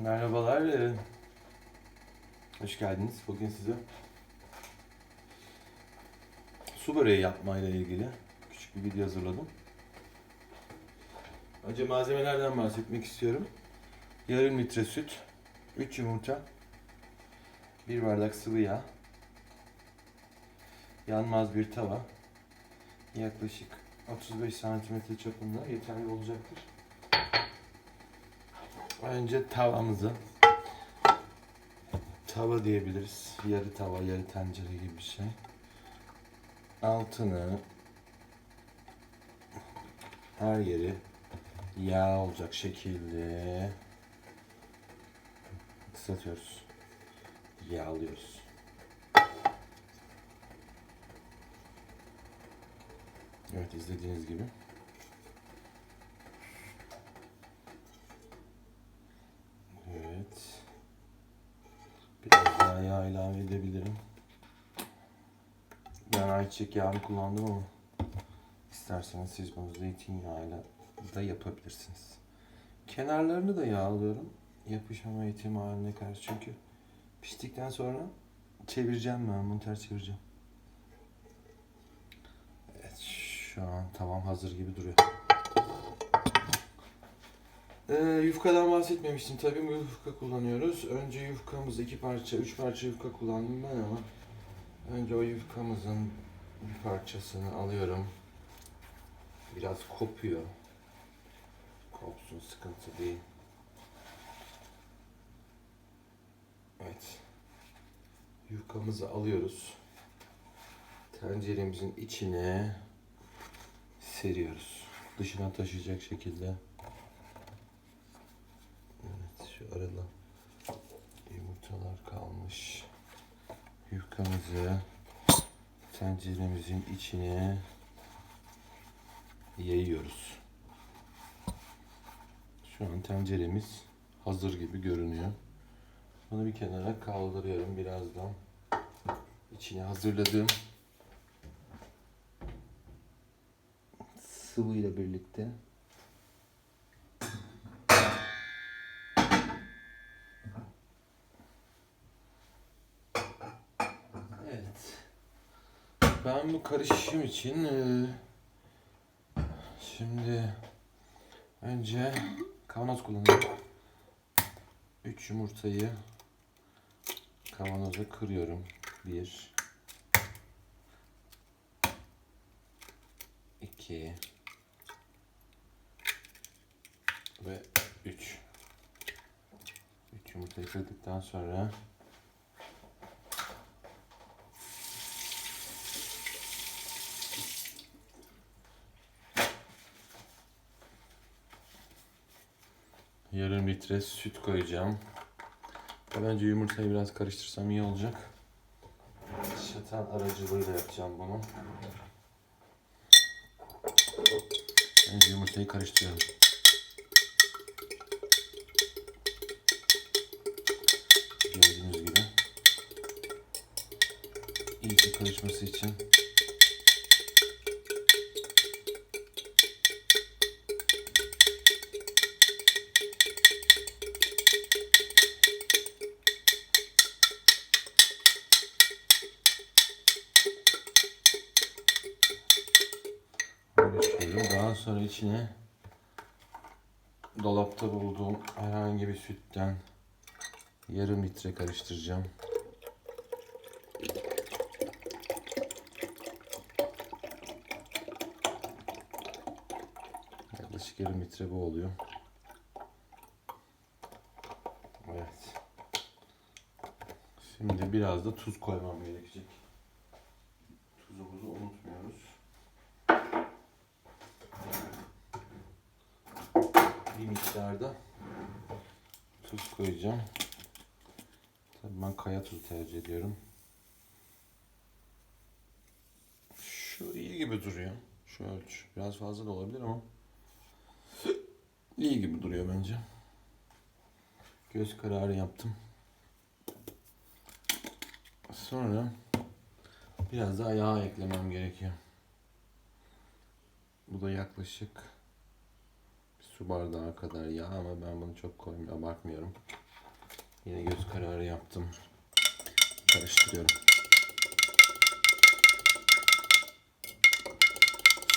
Merhabalar. ee, Hoş geldiniz. Bugün size su böreği yapmayla ilgili küçük bir video hazırladım. Önce malzemelerden bahsetmek istiyorum. Yarım litre süt, 3 yumurta, 1 bardak sıvı yağ, yanmaz bir tava, yaklaşık 35 santimetre çapında yeterli olacaktır. Önce tavamızı tava diyebiliriz. Yarı tava, yarı tencere gibi bir şey. Altını her yeri yağ olacak şekilde ıslatıyoruz. Yağlıyoruz. Evet izlediğiniz gibi. Evet. Biraz daha yağ ilave edebilirim. Ben ayçiçek yağını kullandım ama isterseniz siz bunu zeytinyağıyla da yapabilirsiniz. Kenarlarını da yağlıyorum. Yapışmama ihtimaline karşı çünkü piştikten sonra çevireceğim ben bunu ters çevireceğim. Evet şu an tavam hazır gibi duruyor. Ee, yufkadan bahsetmemiştim. Tabii bu yufka kullanıyoruz. Önce yufkamız iki parça, üç parça yufka kullandım ben ama önce o yufkamızın bir parçasını alıyorum. Biraz kopuyor. Kopsun sıkıntı değil. Evet. Yufkamızı alıyoruz. Tenceremizin içine seriyoruz. Dışına taşıyacak şekilde. Evet şu arada yumurtalar kalmış. Yufkamızı tenceremizin içine yayıyoruz. Şu an tenceremiz hazır gibi görünüyor. Bunu bir kenara kaldırıyorum birazdan. İçine hazırladığım sıvı ile birlikte Evet. Ben bu karışım için eee, şimdi önce kavanoz kullanıyorum. 3 yumurtayı kavanoza kırıyorum. 1 2 ve 3 3 yumurtayı kırdıktan sonra Yarım litre süt koyacağım. Ben Bence yumurtayı biraz karıştırsam iyi olacak. Şatan aracılığıyla yapacağım bunu. Önce yumurtayı karıştırıyorum. Gördüğünüz gibi. İyice karışması için sonra içine dolapta bulduğum herhangi bir sütten yarım litre karıştıracağım. Yaklaşık yarım litre bu oluyor. Evet. Şimdi biraz da tuz koymam gerekecek. Tuzumuzu unutmuyoruz. bir miktarda tuz koyacağım. Tabii ben kaya tuzu tercih ediyorum. Şu iyi gibi duruyor. Şu ölçü. Biraz fazla da olabilir ama iyi gibi duruyor bence. Göz kararı yaptım. Sonra biraz daha yağ eklemem gerekiyor. Bu da yaklaşık su bardağı kadar yağ ama ben bunu çok koymuyorum, abartmıyorum. Yine göz kararı yaptım. Karıştırıyorum.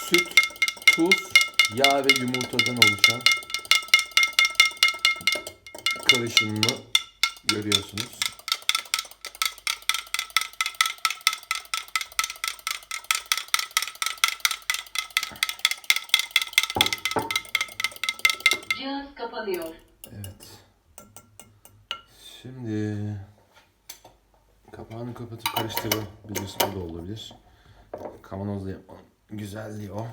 Süt, tuz, yağ ve yumurtadan oluşan karışımını görüyorsunuz. Cihaz kapanıyor. Evet. Şimdi kapağını kapatıp karıştırabiliriz. O da olabilir. Kavanozla yapmanın güzelliği o.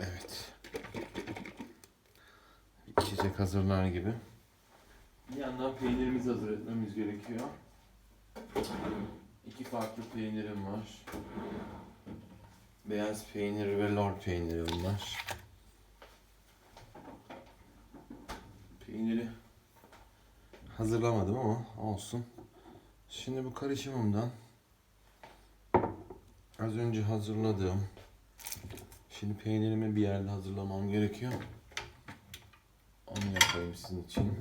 Evet. İçecek hazırlar gibi. Bir yandan peynirimizi hazır etmemiz gerekiyor. İki farklı peynirim var. Beyaz peynir ve lor peyniri bunlar. Peyniri hazırlamadım ama olsun. Şimdi bu karışımımdan az önce hazırladığım şimdi peynirimi bir yerde hazırlamam gerekiyor. Onu yapayım sizin için.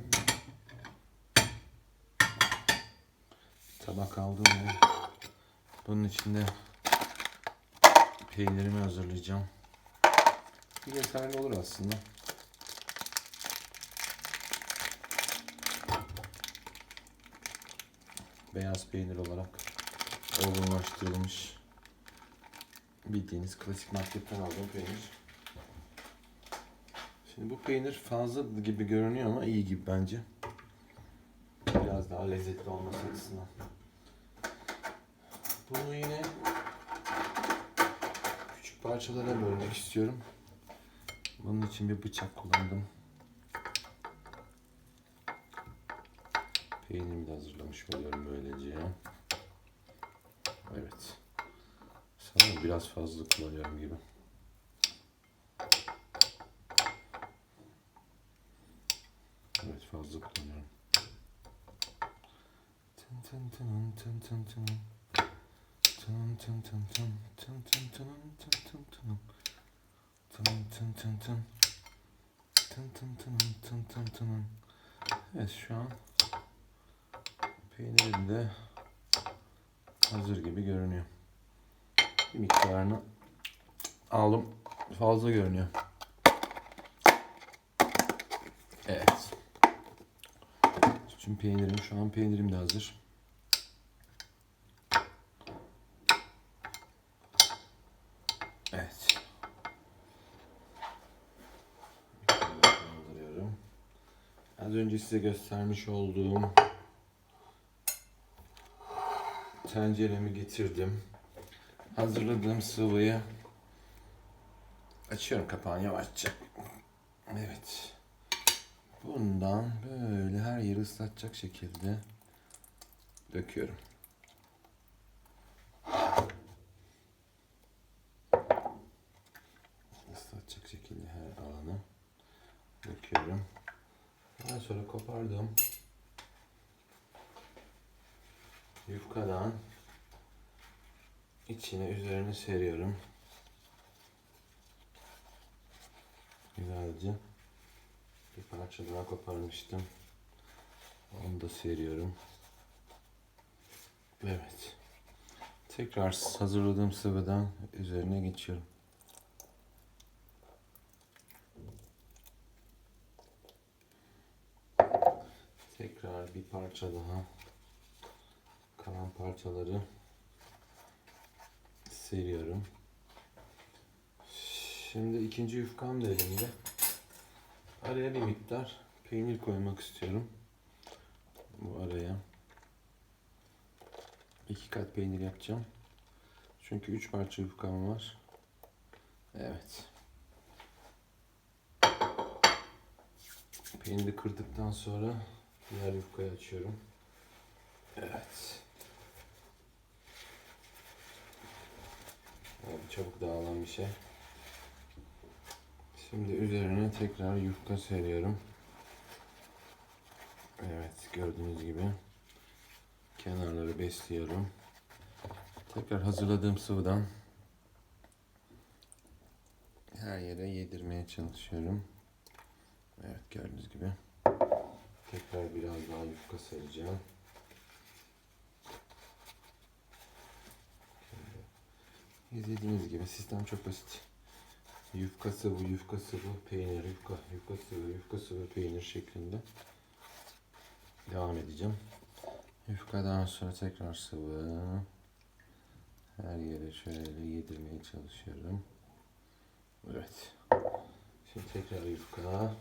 Tabak aldım ve bunun içinde peynirimi hazırlayacağım. Yeterli olur aslında. Beyaz peynir olarak olgunlaştırılmış bildiğiniz klasik marketten aldığım peynir. Şimdi bu peynir fazla gibi görünüyor ama iyi gibi bence. Biraz daha lezzetli olması açısından. Bunu yine küçük parçalara bölmek istiyorum. Bunun için bir bıçak kullandım. Peynirimi de hazırlamış oluyorum böylece. Evet. Sanırım biraz fazla kullanıyorum gibi. Evet fazla kullanıyorum. Tın tın tın tın tın tın. Tın. Evet şu an peynirim de hazır gibi görünüyor. Bir miktarını aldım. Fazla görünüyor. Evet. Tüm peynirim şu an peynirim de hazır. Evet. Az önce size göstermiş olduğum tenceremi getirdim. Hazırladığım sıvıyı açıyorum kapağını yavaşça. Evet. Bundan böyle her yeri ıslatacak şekilde döküyorum. Islatacak şekilde her alanı döküyorum. Daha sonra kopardığım yufkadan içine üzerine seriyorum. Güzelce bir parça daha koparmıştım. Onu da seriyorum. Evet. Tekrar hazırladığım sıvıdan üzerine geçiyorum. Tekrar bir parça daha kalan parçaları seriyorum. Şimdi ikinci yufkam da elimde. Araya bir miktar peynir koymak istiyorum. Bu araya. iki kat peynir yapacağım. Çünkü üç parça yufkam var. Evet. Peyniri kırdıktan sonra diğer yufkayı açıyorum. Evet. Evet, çabuk dağılan bir şey. Şimdi üzerine tekrar yufka seriyorum. Evet gördüğünüz gibi kenarları besliyorum. Tekrar hazırladığım sıvıdan her yere yedirmeye çalışıyorum. Evet gördüğünüz gibi. Tekrar biraz daha yufka saracağım. İzlediğiniz gibi sistem çok basit. Yufka sıvı, yufka sıvı, peynir, yufka, yufka sıvı, yufka sıvı, peynir şeklinde devam edeceğim. Yufkadan sonra tekrar sıvı. Her yere şöyle yedirmeye çalışıyorum. Evet. Şimdi tekrar yufka.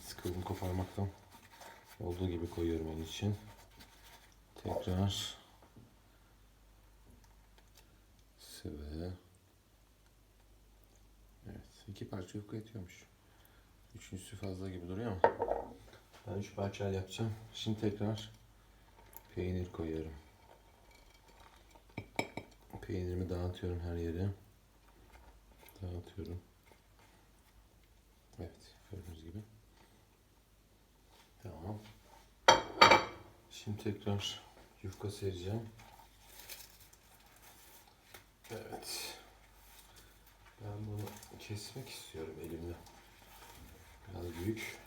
Sıkıldım koparmaktan. Olduğu gibi koyuyorum onun için. Tekrar sıvı. Evet. iki parça yufka yetiyormuş. Üçüncüsü fazla gibi duruyor ama. Ben üç parçayla yapacağım. Şimdi tekrar peynir koyuyorum. Peynirimi dağıtıyorum her yere. Dağıtıyorum. Evet, gördüğünüz gibi. Tamam. Şimdi tekrar yufka sereceğim. Evet. Ben bunu kesmek istiyorum elimle. Biraz büyük.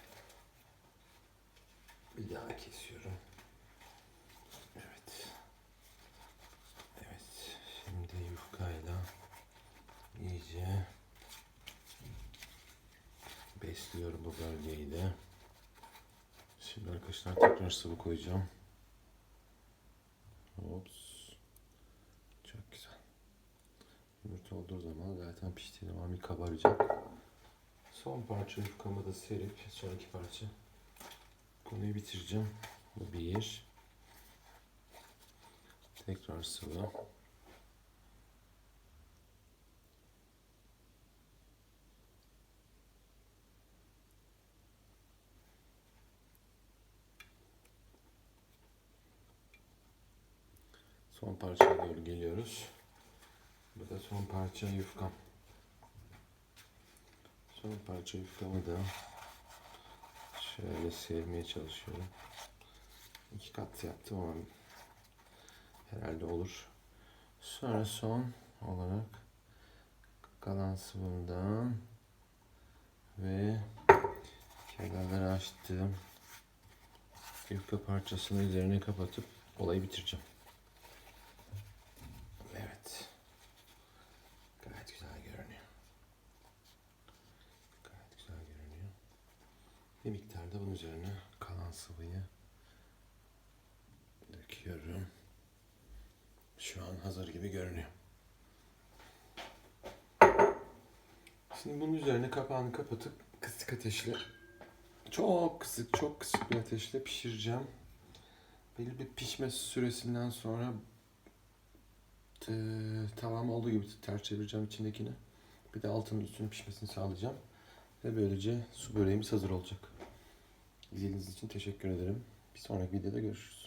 Bir daha kesiyorum. Evet. Evet. Şimdi yufkayla iyice besliyorum bu bölgeyi de. Şimdi arkadaşlar tekrar sıvı koyacağım. Ops. Çok güzel. Yumurta olduğu zaman zaten piştiği zaman bir kabaracak. Son parça yufkamı da serip sonraki parça konuyu bitireceğim. Bu bir. Tekrar sıvı. Son parçaya doğru geliyoruz. Bu da son parça yufkam. Son parça yufkamı da şöyle sevmeye çalışıyorum. İki kat yaptım ama herhalde olur. Sonra son olarak kalan sıvımdan ve kenarları açtığım yufka parçasını üzerine kapatıp olayı bitireceğim. Evet. Gayet güzel görünüyor. Gayet güzel görünüyor. Bir miktarda bunun üzerine kalan sıvıyı döküyorum. Şu an hazır gibi görünüyor. Şimdi bunun üzerine kapağını kapatıp kısık ateşle çok kısık çok kısık bir ateşle pişireceğim. Belli bir pişme süresinden sonra e, tavam olduğu gibi ters çevireceğim içindekini. Bir de altının üstünün pişmesini sağlayacağım. Ve böylece su böreğimiz hazır olacak. İzlediğiniz için teşekkür ederim. Bir sonraki videoda görüşürüz.